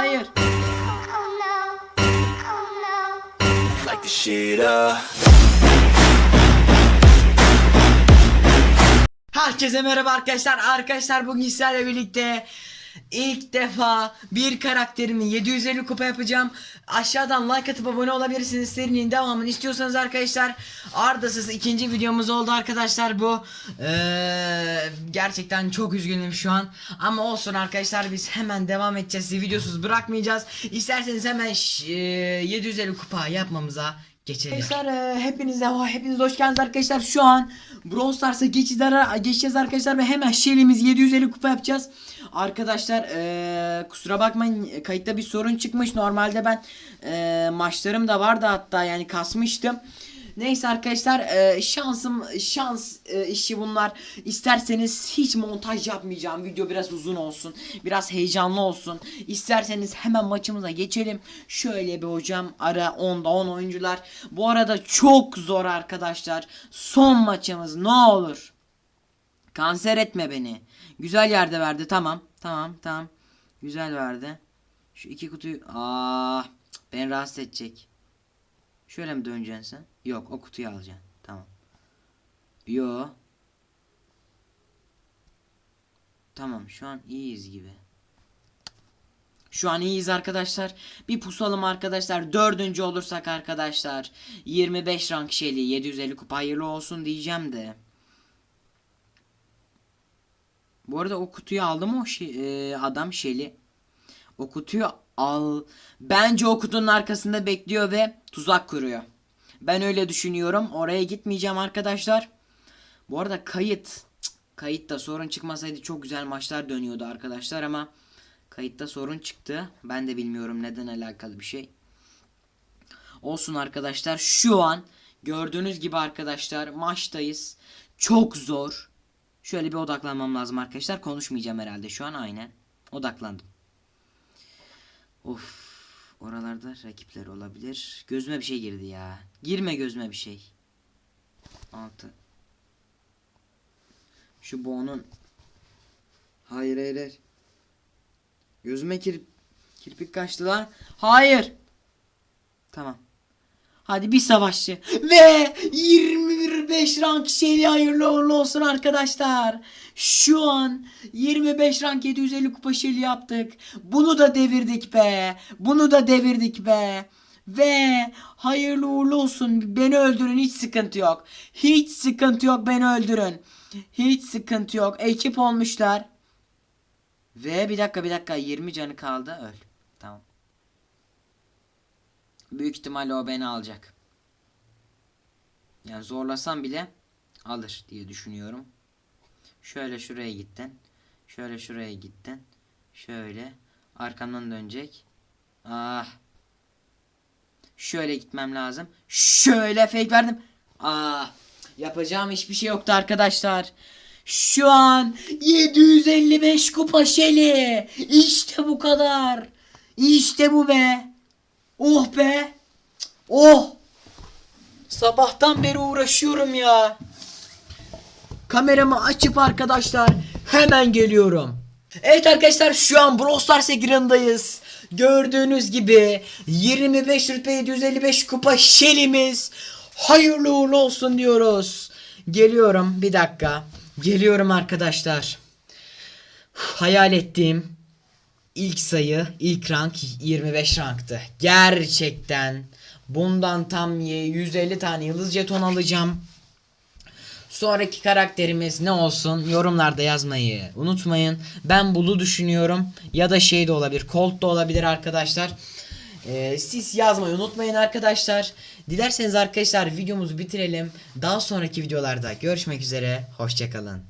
Hayır. like the shit up. Herkese merhaba arkadaşlar. Arkadaşlar bugün sizlerle birlikte ilk defa bir karakterimi 750 kupa yapacağım. Aşağıdan like atıp abone olabilirsiniz. Serinin devamını istiyorsanız arkadaşlar Arda'sız ikinci videomuz oldu arkadaşlar bu. Ee, gerçekten çok üzgünüm şu an. Ama olsun arkadaşlar biz hemen devam edeceğiz. Sizi videosuz bırakmayacağız. İsterseniz hemen e, 750 kupa yapmamıza geçelim. Arkadaşlar e, hepinize hepiniz hoş geldiniz arkadaşlar. Şu an Brawl Stars'a geçeceğiz, geçeceğiz arkadaşlar ve hemen Shelly'miz 750 kupa yapacağız. Arkadaşlar e, kusura bakmayın kayıtta bir sorun çıkmış. Normalde ben e, maçlarım da vardı hatta yani kasmıştım. Neyse arkadaşlar e, şansım şans e, işi bunlar. İsterseniz hiç montaj yapmayacağım. Video biraz uzun olsun. Biraz heyecanlı olsun. İsterseniz hemen maçımıza geçelim. Şöyle bir hocam ara 10'da 10 oyuncular. Bu arada çok zor arkadaşlar. Son maçımız ne olur. Kanser etme beni. Güzel yerde verdi. Tamam. Tamam. Tamam. Güzel verdi. Şu iki kutuyu... Cık, beni rahatsız edecek. Şöyle mi döneceksin sen? Yok o kutuyu alacaksın. Tamam. Yo. Tamam şu an iyiyiz gibi. Şu an iyiyiz arkadaşlar. Bir pusalım arkadaşlar. Dördüncü olursak arkadaşlar. 25 rank Shelly 750 kupa hayırlı olsun diyeceğim de. Bu arada o kutuyu aldı mı o şey, e, adam Shelly? O kutuyu al. Bence o kutunun arkasında bekliyor ve tuzak kuruyor. Ben öyle düşünüyorum. Oraya gitmeyeceğim arkadaşlar. Bu arada kayıt. Kayıtta sorun çıkmasaydı çok güzel maçlar dönüyordu arkadaşlar ama kayıtta sorun çıktı. Ben de bilmiyorum neden alakalı bir şey. Olsun arkadaşlar. Şu an gördüğünüz gibi arkadaşlar maçtayız. Çok zor. Şöyle bir odaklanmam lazım arkadaşlar. Konuşmayacağım herhalde şu an aynen. Odaklandım. Of. Oralarda rakipler olabilir. Gözüme bir şey girdi ya. Girme gözüme bir şey. Altı. Şu boğunun. Hayır hayır hayır. Gözüme kir... kirpik kaçtı lan. Hayır. Tamam. Hadi bir savaşçı. Ve 25 rank şeyli hayırlı uğurlu olsun arkadaşlar. Şu an 25 rank 750 kupa şeyli yaptık. Bunu da devirdik be. Bunu da devirdik be. Ve hayırlı uğurlu olsun. Beni öldürün hiç sıkıntı yok. Hiç sıkıntı yok beni öldürün. Hiç sıkıntı yok. Ekip olmuşlar. Ve bir dakika bir dakika 20 canı kaldı öl. Tamam. Büyük ihtimalle o beni alacak. Yani zorlasam bile alır diye düşünüyorum. Şöyle şuraya gittin. Şöyle şuraya gittin. Şöyle arkamdan dönecek. Ah. Şöyle gitmem lazım. Şöyle fake verdim. Ah. Yapacağım hiçbir şey yoktu arkadaşlar. Şu an 755 kupa şeli. İşte bu kadar. İşte bu be. Oh be. Oh. Sabahtan beri uğraşıyorum ya. Kameramı açıp arkadaşlar hemen geliyorum. Evet arkadaşlar şu an Brawl Stars ekranındayız. Gördüğünüz gibi 25 rütbe 755 kupa şelimiz. Hayırlı uğurlu olsun diyoruz. Geliyorum bir dakika. Geliyorum arkadaşlar. Hayal ettiğim ilk sayı, ilk rank 25 ranktı. Gerçekten bundan tam ye- 150 tane yıldız jeton alacağım. Sonraki karakterimiz ne olsun yorumlarda yazmayı unutmayın. Ben Bulu düşünüyorum ya da şey de olabilir Colt da olabilir arkadaşlar. Ee, siz yazmayı unutmayın arkadaşlar. Dilerseniz arkadaşlar videomuzu bitirelim. Daha sonraki videolarda görüşmek üzere. Hoşçakalın.